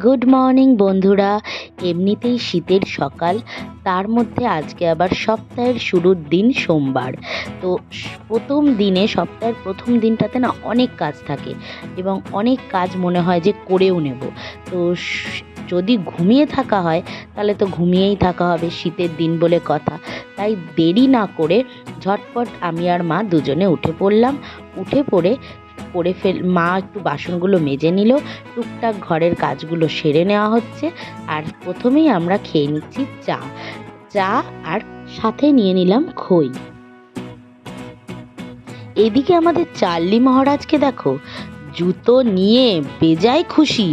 Good morning বন্ধুরা। এমনিতেই শীতের সকাল, তার মধ্যে আজকে আবার সপ্তাহের শুরুর দিন সোমবার। তো প্রথম দিনে, সপ্তাহের প্রথম দিনটাতে না অনেক কাজ থাকে এবং অনেক কাজ মনে হয় যে করেও নেব। তো যদি ঘুমিয়ে থাকা হয়, তাহলে তো ঘুমিয়েই থাকা হবে, শীতের দিন বলে কথা। তাই দেরি না করে ঝটপট আমি আর মা দুজনে উঠে পড়লাম। উঠে পড়ে করে ফেল, মা একটু বাসনগুলো মেজে নিল, টুকটাক ঘরের কাজগুলো সেরে নেওয়া হচ্ছে, আর প্রথমেই আমরা খেয়ে নিচ্ছি চা। চা আর সাথে নিয়ে নিলাম খই। এদিকে আমাদের চার্লি মহারাজকে দেখো, জুতো নিয়ে বেজায় খুশি।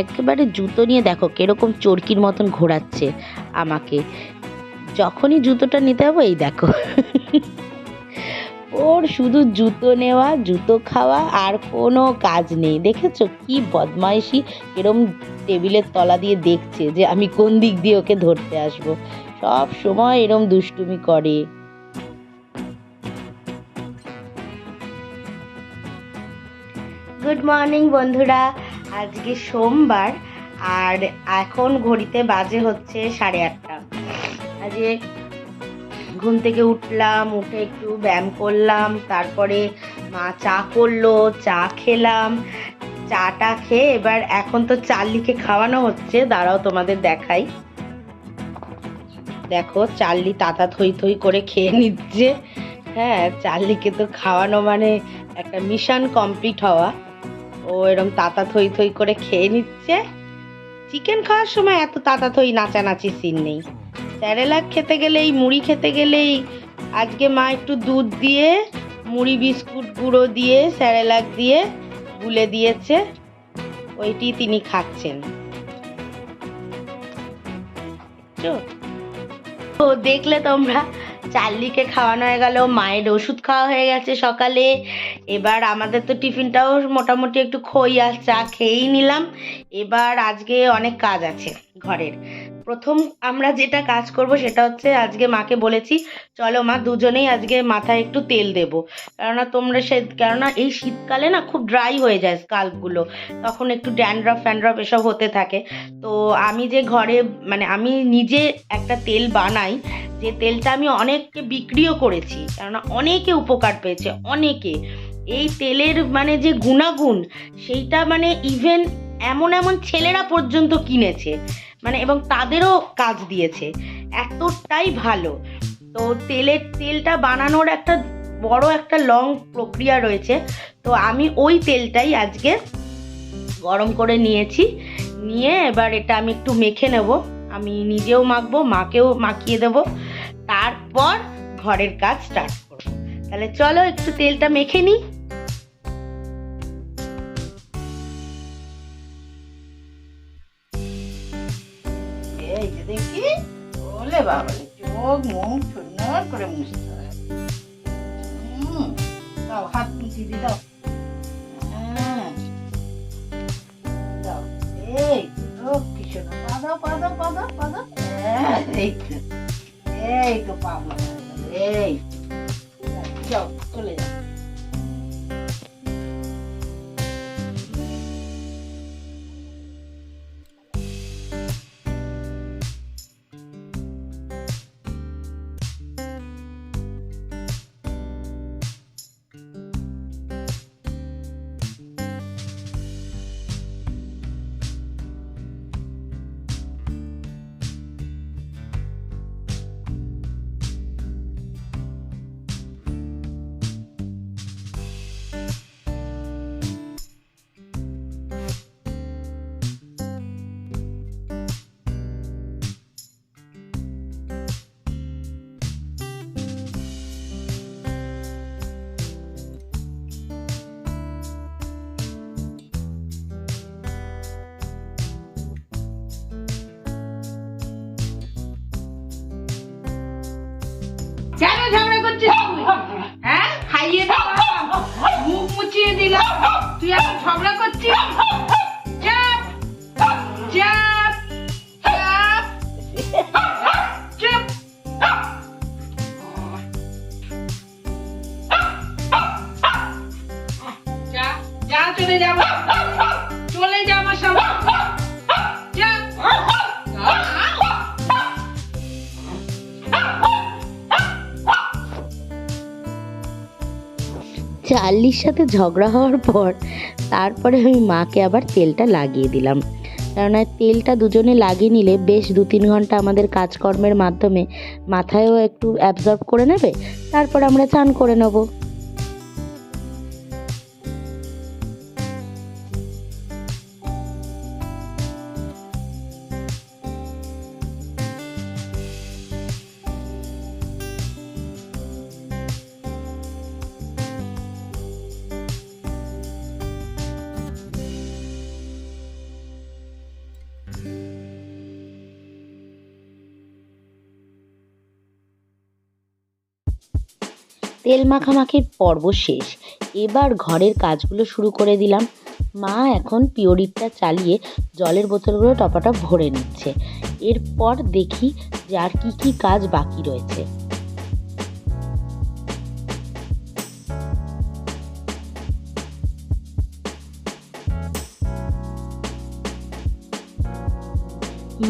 একেবারে জুতো নিয়ে দেখো কীরকম চরকির মতন ঘোরাচ্ছে আমাকে। যখনই জুতোটা নিতে যাব, এই দেখো। ওর শুধু জুতো নেওয়া, জুতো খাওয়া আর কোনো কাজ নেই। দেখেছ কি বদমাইশি এরম টেবিলের তলা দিয়ে দেখছে যে আমি কোন দিক দিয়ে ওকে ধরতে আসব। সব সময় এরম দুষ্টুমি করে। গুড মর্নিং বন্ধুরা। আজকে সোমবার, আর এখন ঘড়িতে বাজে হচ্ছে সাড়ে আটটা। আজকে ঘুম থেকে উঠলাম, উঠে একটু ব্যায়াম করলাম, তারপরে মা চা করল, চা খেলাম। চাটা খেয়ে এবার এখন তো চার্লিকে খাওয়ানো হচ্ছে, দাঁড়াও তোমাদের দেখাই। দেখো চার্লি তাতা থই থই করে খেয়ে নিচ্ছে। হ্যাঁ চার্লিকে তো খাওয়ানো মানে একটা মিশন কমপ্লিট হওয়া। ও এরম তাতা থই থই করে খেয়ে নিচ্ছে। চিকেন খাওয়ার সময় এত তাতা থই নাচানাচি সিন নেই। স্যারেলাক খেতে গেলেই, মুড়ি খেতে গেলেই, আজকে মা একটু দুধ দিয়ে, মুড়ি বিস্কুট গুঁড়ো দিয়ে, স্যারেলাক দিয়ে গুলে দিয়েছে। ওইটি তিনি খাচ্ছেন? তো দেখলে তোমরা চার্লিকে খাওয়ানো হয়ে গেল, মায়ের ওষুধ খাওয়া হয়ে গেছে সকালে। এবার আমাদের তো টিফিনটাও মোটামুটি একটু খই আর চা খেয়েই নিলাম। এবার আজকে অনেক কাজ আছে ঘরের। প্রথম আমরা যেটা কাজ করব সেটা হচ্ছে আজকে মাকে বলেছি, চলো মা দুজনেই আজকে মাথায় একটু তেল দেবো। কেননা তোমরা সে, কেননা এই শীতকালে না খুব ড্রাই হয়ে যায় স্কাল্পগুলো তখন একটু ড্যান্ড্রফ ফ্যান্ড্রফ এসব হতে থাকে। তো আমি যে ঘরে মানে আমি নিজে একটা তেল বানাই, যে তেলটা আমি অনেককে বিক্রিও করেছি, কেননা অনেকে উপকার পেয়েছে, অনেকে। এই তেলের মানে যে গুণাগুণ, সেইটা মানে ইভেন এমন এমন ছেলেরা পর্যন্ত কিনেছে। মানে এবং তাদেরও কাজ দিয়েছে। এতটাই ভালো। তো তেলের তেলটা বানানোর একটা বড় একটা লং প্রক্রিয়া রয়েছে। তো আমি ওই তেলটাই আজকে গরম করে নিয়েছি। নিয়ে এবার এটা আমি একটু মেখে নেব। আমি নিজেও মাখবো, মাকেও মাখিয়ে দেব। তারপর ঘরের কাজ স্টার্ট করব। তাহলে চলো একটু তেলটা মেখে নিই। বাবা চোখ মুখ সুন্দর করে মুছতে হয় দাও হাত মুছিয়ে দি দাও। এই তো কি সুন্দর পা দাও পা দাও পা দাও পা দাও হ্যাঁ, এই চলে যাও ঝগড়া করছিস তুই? হ্যাঁ খাইয়ে দিলাম মুখ মুচিয়ে দিলাম তুই এখন ঝগড়া করছিস চার্লির সাথে ঝগড়া হওয়ার পর তারপরে আমি মাকে আবার তেলটা লাগিয়ে দিলাম। কেননা তেলটা দুজনে লাগিয়ে নিলে বেশ দু তিন ঘণ্টা আমাদের কাজকর্মের মাধ্যমে মাথায়ও একটু অ্যাবজর্ব করে নেবে, তারপর আমরা চান করে নেব। তেল মাখামাখির পর্ব শেষ। এবার ঘরের কাজগুলো শুরু করে দিলাম। মা এখন পিওরিটটা চালিয়ে জলের বোতলগুলো টপাটপ ভরে নিচ্ছে। এরপর দেখি যে আর কি কি কাজ বাকি রয়েছে।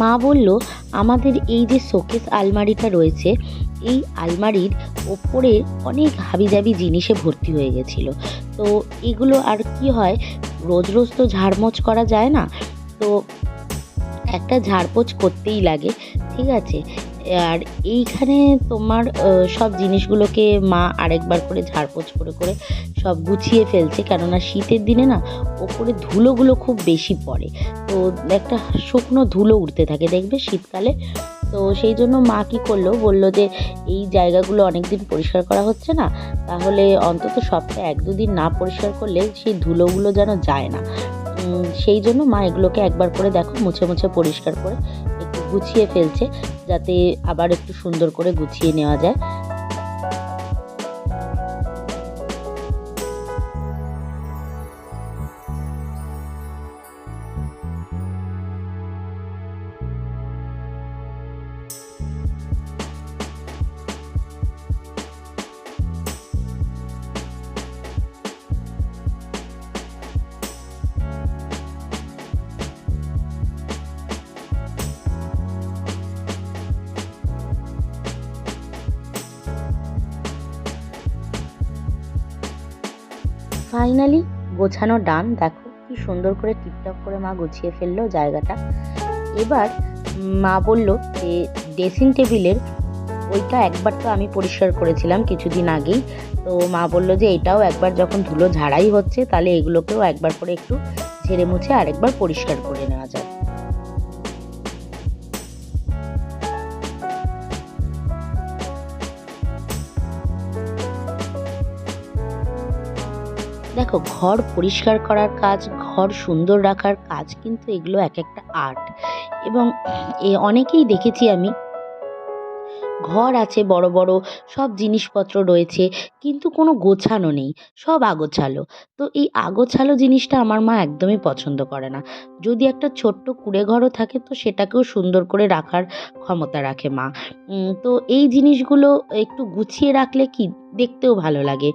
মা বলল, আমাদের এই যে শোকেস আলমারিটা রয়েছে, এই আলমারির ওপরে অনেক হাবিজাবি জিনিসে ভর্তি হয়ে গেছিল। তো এগুলো আর কি হয়, রোজ রোজ তো ঝাড়মোছ করা যায় না? তো একটা ঝাড়পোছ করতেই লাগে, ঠিক আছে? আর এইখানে তোমার সব জিনিসগুলোকে মা আরেকবার করে ঝাড়পোছ করে করে সব গুছিয়ে ফেলছে। কেননা শীতের দিনে না, ওপরে ধুলোগুলো খুব বেশি পড়ে। তো একটা শুকনো ধুলো উঠতে থাকে, দেখবে শীতকালে? তো সেই জন্য মা কী করল? বলল যে, এই জায়গাগুলো অনেক দিন পরিষ্কার করা হচ্ছে না। তাহলে অন্তত সপ্তাহে এক দুদিন না পরিষ্কার করলে সেই ধুলোগুলো যেন যায় না। সেই জন্য মা এগুলোকে একবার করে দেখো, মুছে মুছে পরিষ্কার করে একটু গুছিয়ে ফেলছে, যাতে আবার একটু সুন্দর করে গুছিয়ে নেওয়া যায়। ফাইনালি গোছানো ডান, দেখো কি সুন্দর করে টিপটপ করে মা গুছিয়ে ফেলল জায়গাটা। এবার মা বলল যে ড্রেসিং টেবিলের ওইটা একবার তো আমি পরিষ্কার করেছিলাম কিছুদিন আগেই। তো মা বলল যে এটাও একবার যখন ধুলো ঝাড়াই হচ্ছে, তাহলে এগুলোকেও একবার করে একটু ঝেড়ে মুছে আরেকবার পরিষ্কার করে নেওয়া যায় দেখো, ঘর পরিষ্কার করার কাজ, ঘর সুন্দর রাখার কাজ কিন্তু এগুলো এক একটা আর্ট এবং এ অনেকেই দেখেছি আমি ঘর আছে বড় বড়, সব জিনিসপত্র রয়েছে, কিন্তু কোনো গোছানো নেই, সব আগোছালো। তো এই আগোছালো জিনিসটা আমার মা একদমই পছন্দ করে না। যদি একটা ছোট্ট কুঁড়ে ঘরও থাকে, তো সেটাকেও সুন্দর করে রাখার ক্ষমতা রাখে মা। তো এই জিনিসগুলো একটু গুছিয়ে রাখলে কি দেখতেও ভালো লাগে।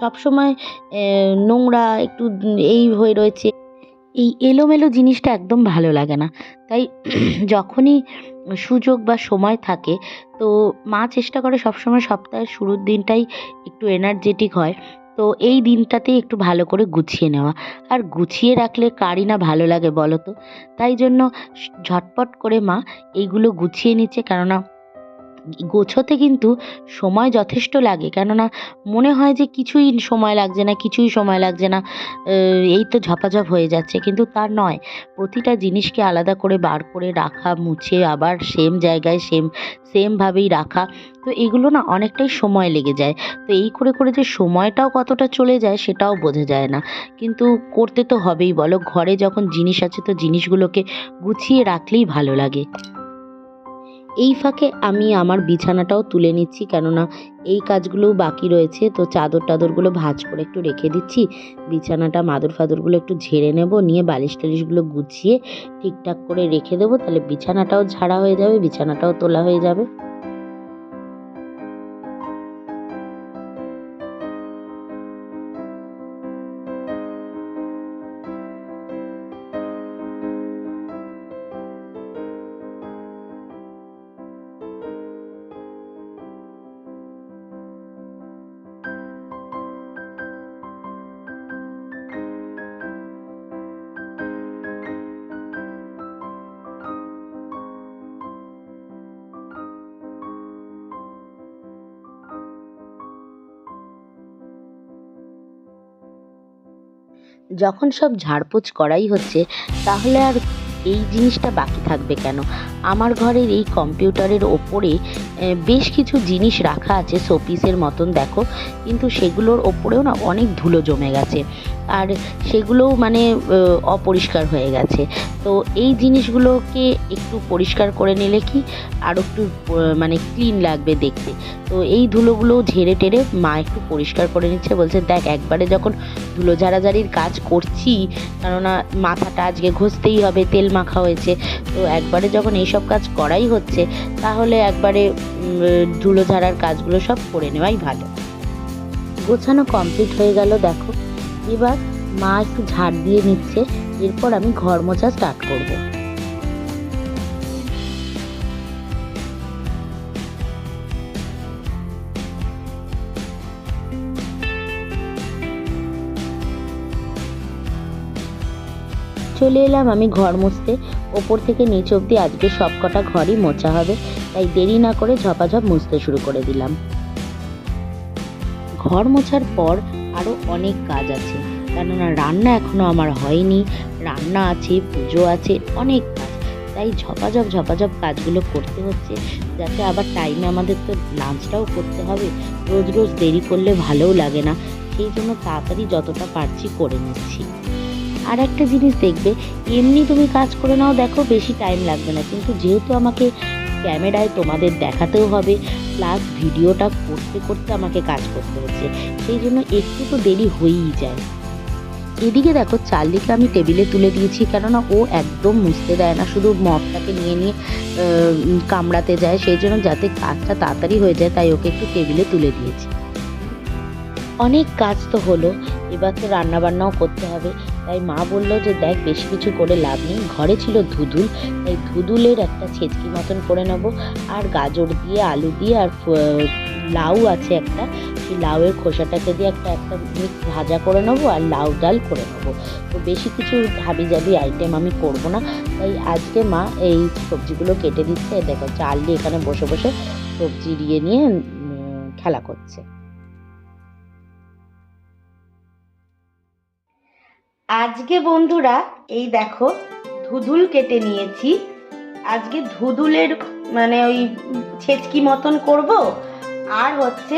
সবসময় নোংরা, একটু এই হয়ে রয়েছে। এই এলোমেলো জিনিসটা একদম ভালো লাগে না। তাই যখনই সুযোগ বা সময় থাকে, তো মা চেষ্টা করে সবসময় সপ্তাহের শুরুর দিনটাই একটু এনার্জেটিক হয়। তো এই দিনটাতেই একটু ভালো করে গুছিয়ে নেওয়া। আর গুছিয়ে রাখলে কারই না ভালো লাগে বলো তো তাই জন্য ঝটপট করে মা এইগুলো গুছিয়ে নিচ্ছে। কেননা গোছোতে কিন্তু সময় যথেষ্ট লাগে। কেননা মনে হয় যে কিছুই সময় লাগছে না, কিছুই সময় লাগছে না এই তো ঝপাঝপ হয়ে যাচ্ছে। কিন্তু তা নয়, প্রতিটা জিনিসকে আলাদা করে বার করে রাখা, মুছে, আবার সেম জায়গায় সেম সেমভাবেই রাখা, তো এগুলো না অনেকটাই সময় লেগে যায়। তো এই করে করে যে সময়টাও কতটা চলে যায় সেটাও বোঝা যায় না। কিন্তু করতে তো হবেই বলো, ঘরে যখন জিনিস আছে তো জিনিসগুলোকে গুছিয়ে রাখলেই ভালো লাগে। এই ফাঁকে আমি আমার বিছানাটাও তুলে নিচ্ছি, কেননা এই কাজগুলোও বাকি রয়েছে। তো চাদর টাদরগুলো ভাঁজ করে একটু রেখে দিচ্ছি। বিছানাটা, মাদুর ফাদুরগুলো একটু ঝেড়ে নেব, নিয়ে বালিশ টালিশগুলো গুছিয়ে ঠিকঠাক করে রেখে দেবো। তাহলে বিছানাটাও ঝাড়া হয়ে যাবে, বিছানাটাও তোলা হয়ে যাবে। যখন সব ঝাড়পোছ করাই হচ্ছে, তাহলে আর এই জিনিসটা বাকি থাকবে কেন? আমার ঘরের এই কম্পিউটারের ওপরে বেশ কিছু জিনিস রাখা আছে শোপিসের মতন, দেখো। কিন্তু সেগুলোর ওপরেও না অনেক ধুলো জমে গেছে। আর সেগুলোও মানে অপরিষ্কার হয়ে গেছে। তো এই জিনিসগুলোকে একটু পরিষ্কার করে নিলে কি আরও একটু মানে ক্লিন লাগবে দেখতে। তো এই ধুলোগুলো ঝেড়ে টেরে মা একটু পরিষ্কার করে নিচ্ছে, বলছে, দেখ, একবারে যখন ধুলো ঝাড়াঝাড়ির কাজ করছি, কেননা মাথাটা আজকে ঘষতেই হবে, তেল মাখা হয়েছে, তো একবারে যখন এইসব কাজ করাই হচ্ছে, তাহলে একবারে ধুলো ঝাড়ার কাজগুলো সব করে নেওয়াই ভালো। গোছানো কমপ্লিট হয়ে গেল, দেখো। এবার মা একটু ঝাড় দিয়ে নিচ্ছে, এরপর আমি ঘর মোছা স্টার্ট করব। চলে এলাম আমি ঘর মুছতে। ওপর থেকে নিচ অবধি আজকে সব কটা ঘরই মোছা হবে, তাই দেরি না করে ঝপাঝপ মুছতে শুরু করে দিলাম। ঘর মোছার পর আরও অনেক কাজ আছে। কেননা রান্না এখনও আমার হয়নি, রান্না আছে, পুজো আছে, অনেক কাজ। তাই ঝপাঝপ ঝপাঝপ কাজগুলো করতে হচ্ছে, যাতে আবার টাইমে আমাদের তো লাঞ্চটাও করতে হবে। রোজ রোজ দেরি করলে ভালোও লাগে না। সেই জন্য তাড়াতাড়ি যতটা পারছি করে নিচ্ছি। আর একটা জিনিস দেখবে, এমনি তুমি কাজ করে নাও, দেখো বেশি টাইম লাগবে না। কিন্তু যেহেতু আমাকে ক্যামেরায় তোমাদের দেখাতেও হবে প্লাস ভিডিওটা করতে করতে আমাকে কাজ করতে হচ্ছে। সেই জন্য একটু তো দেরি হয়েই যায়। এদিকে দেখো, চার্লিকে আমি টেবিলে তুলে দিয়েছি, কেননা ও একদম মুছতে দেয় না, শুধু মপটাকে নিয়ে নিয়ে কামড়াতে যায়। সেই জন্য যাতে কাজটা তাড়াতাড়ি হয়ে যায়, তাই ওকে একটু টেবিলে তুলে দিয়েছি। অনেক কাজ তো হলো, এবার তো রান্না বান্নাও করতে হবে। তাই মা বলল যে, দেখ, বেশি কিছু করে লাভ নেই। ঘরে ছিল ধুদুল তাই ধুদুলের একটা ছেচকি মতন করে নেব। আর গাজর দিয়ে, আলু দিয়ে, আর লাউ আছে একটা। সেই লাউয়ের খোসাটাকে দিয়ে একটা একটা মিক্স ভাজা করে নেব, আর লাউ ডাল করে নেব। তো বেশি কিছু হাবি জাবি আইটেম আমি করব না। তাই আজকে মা এই সবজিগুলো কেটে দিচ্ছে। এই চাল দিয়ে এখানে বসে বসে সবজি দিয়ে নিয়ে খেলা করছে। আজকে বন্ধুরা, এই দেখো ধুদুল কেটে নিয়েছি। আজকে ধুদুলের মানে ওই ছেচকি মতন করব। আর হচ্ছে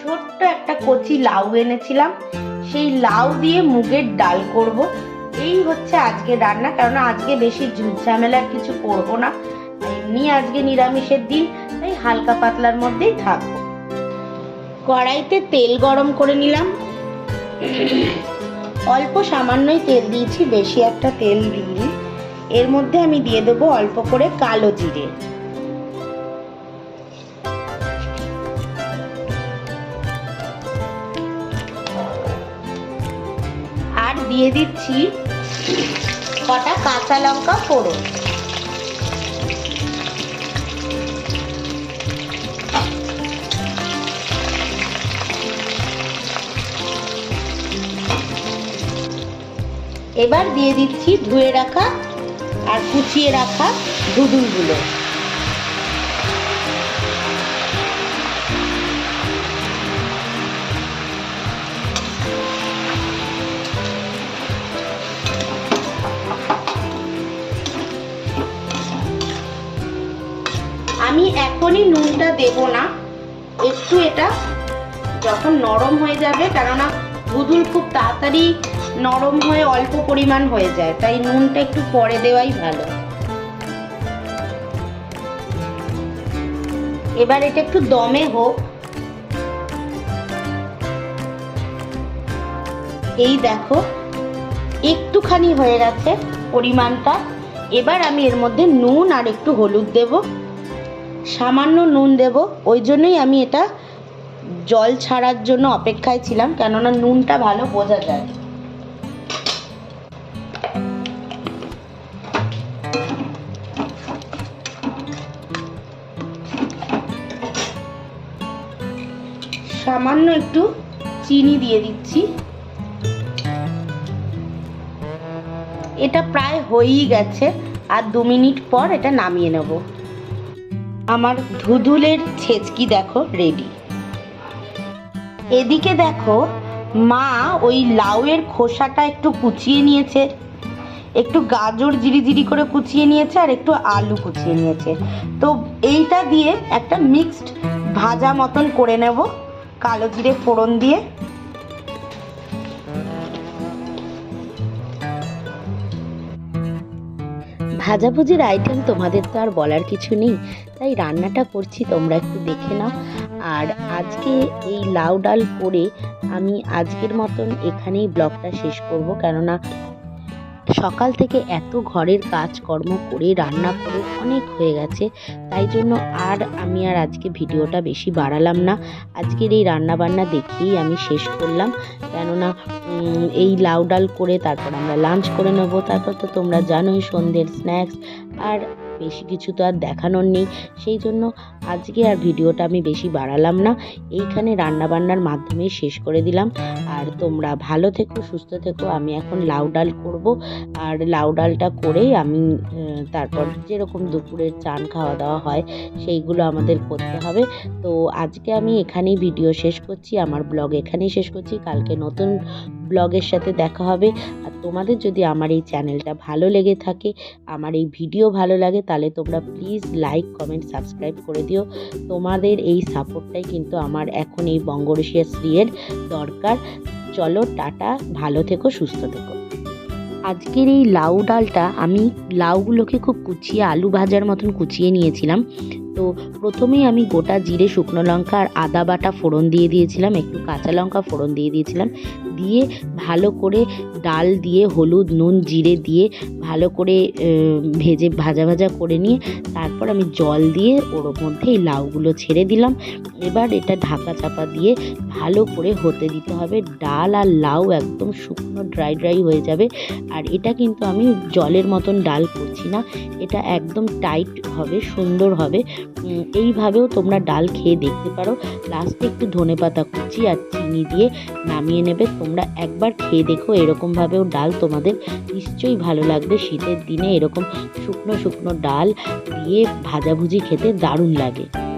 ছোট্ট একটা কচি লাউ এনেছিলাম। সেই লাউ দিয়ে মুগের ডাল করব। এই হচ্ছে আজকে রান্না কারণ আজকে বেশি ঝুট ঝামেলার কিছু করব না। এমনি আজকে নিরামিষের দিন, তাই হালকা পাতলার মধ্যেই থাকব। কড়াইতে তেল গরম করে নিলাম। অল্প সামান্যই তেল দিয়েছি, বেশি একটা তেল দিইনি। এর মধ্যে আমি দিয়ে দেবো অল্প করে কালো জিরে। আর দিয়ে দিচ্ছি কটা কাঁচা লঙ্কা ফোড়ন। এবার দিয়ে দিচ্ছি ধুয়ে রাখা আর কুচিয়ে রাখা ধুদুলগুলো আমি এখনই নুনটা দেব না, একটু এটা যখন নরম হয়ে যাবে, কেননা ধুদুল খুব তাড়াতাড়ি নরম হয়ে অল্প পরিমাণ হয়ে যায়, তাই নুনটা একটু পরে দেওয়াই ভালো। এবার এটা একটু দমে হোক। এই দেখো, একটুখানি হয়ে গেছে পরিমাণটা। এবার আমি এর মধ্যে নুন আর একটু হলুদ দেব। সামান্য নুন দেব, ওই জন্যই আমি এটা জল ছাড়ার জন্য অপেক্ষায় ছিলাম, কেননা নুনটা ভালো বোঝা যায়। সামান্য একটু চিনি দিয়ে দিচ্ছি। এটা প্রায় হয়েই গেছে, আর দু মিনিট পর এটা নামিয়ে নেব। আমার ধুধুলের ছেচকি দেখো রেডি এদিকে দেখো, মা ওই লাউয়ের খোসাটা একটু কুচিয়ে নিয়েছে। একটু গাজর জিরি জিরি করে কুচিয়ে নিয়েছে, আর একটু আলু কুচিয়ে নিয়েছে। তো এইটা দিয়ে একটা মিক্সড ভাজা মতন করে নেব। কালো জিরে ফোড়ন দিয়ে। ভাজাভুজির আইটেম তোমাদের তো আর বলার কিছু নেই, তাই রান্নাটা করছি, তোমরা একটু দেখে নাও। আর আজকে এই লাউ ডাল করে আমি আজকের মতন এখানেই ব্লগটা শেষ করব, কেননা সকাল থেকে এত ঘরের কাজকর্ম করে রান্না করে অনেক হয়ে গেছে, তাই জন্য আর আমি আর আজকে ভিডিওটা বেশি বাড়ালাম না। আজকের এই রান্না বান্না দেখেই আমি শেষ করলাম। কেননা এই লাউ ডাল করে তারপর আমরা লাঞ্চ করে নেব। তারপর তো তোমরা জানোই সন্ধ্যের স্ন্যাক্স। আর বেশি কিছু তো আর দেখানোর নেই। সেই জন্য আজকে আর ভিডিওটা আমি বেশি বাড়ালাম না। এইখানে রান্নাবান্নার মাধ্যমে শেষ করে দিলাম। আর তোমরা ভালো থেকো, সুস্থ থেকো। আমি এখন লাউ ডাল করব। আর লাউ ডালটা করেই আমি তারপর যেরকম দুপুরের চান খাওয়া দাওয়া হয়, সেইগুলো আমাদের করতে হবে। তো আজকে আমি এখানেই ভিডিও শেষ করছি। আমার ব্লগ এখানেই শেষ করছি। কালকে নতুন ব্লগের সাথে দেখা হবে। আর তোমাদের যদি আমার এই চ্যানেলটা ভালো লেগে থাকে, আমার এই ভিডিও ভালো লাগে, তাহলে তোমরা প্লিজ লাইক কমেন্ট সাবস্ক্রাইব করে দিও। তোমাদের এই সাপোর্টটাই কিন্তু আমার এখন এই বঙ্গরেশিয়া শ্রীয়ের দরকার। চলো, টাটা, ভালো থেকো, সুস্থ থেকো। আজকের এই লাউ ডালটা আমি লাউগুলোকে খুব কুচিয়ে আলু ভাজার মতন কুচিয়ে নিয়েছিলাম। তো প্রথমেই আমি গোটা জিরে, শুকনো লঙ্কা আর আদা বাটা ফোড়ন দিয়ে দিয়েছিলাম, একটু কাঁচা লঙ্কা ফোড়ন দিয়ে দিয়েছিলাম। দিয়ে ভালো করে ডাল দিয়ে, হলুদ, নুন, জিরে দিয়ে ভালো করে ভেজে, ভাজা ভাজা করে নিয়ে তারপর আমি জল দিয়ে ওর মধ্যে এই লাউগুলো ছেড়ে দিলাম। এবার এটা ঢাকা চাপা দিয়ে ভালো করে হতে দিতে হবে। ডাল আর লাউ একদম শুকনো, ড্রাই ড্রাই হয়ে যাবে। আর এটা কিন্তু আমি জলের মতন ডাল করছি না। এটা একদম টাইট হবে, সুন্দর হবে। এইভাবেও তোমরা ডাল খেয়ে দেখতে পারো। লাস্টে একটু ধনে পাতা কুচি আর চিনি দিয়ে নামিয়ে নেবে। তোমরা একবার খেয়ে দেখো, এরকমভাবেও ডাল তোমাদের নিশ্চয়ই ভালো লাগবে। শীতের দিনে এরকম শুকনো শুকনো ডাল দিয়ে ভাজাভুজি খেতে দারুণ লাগে।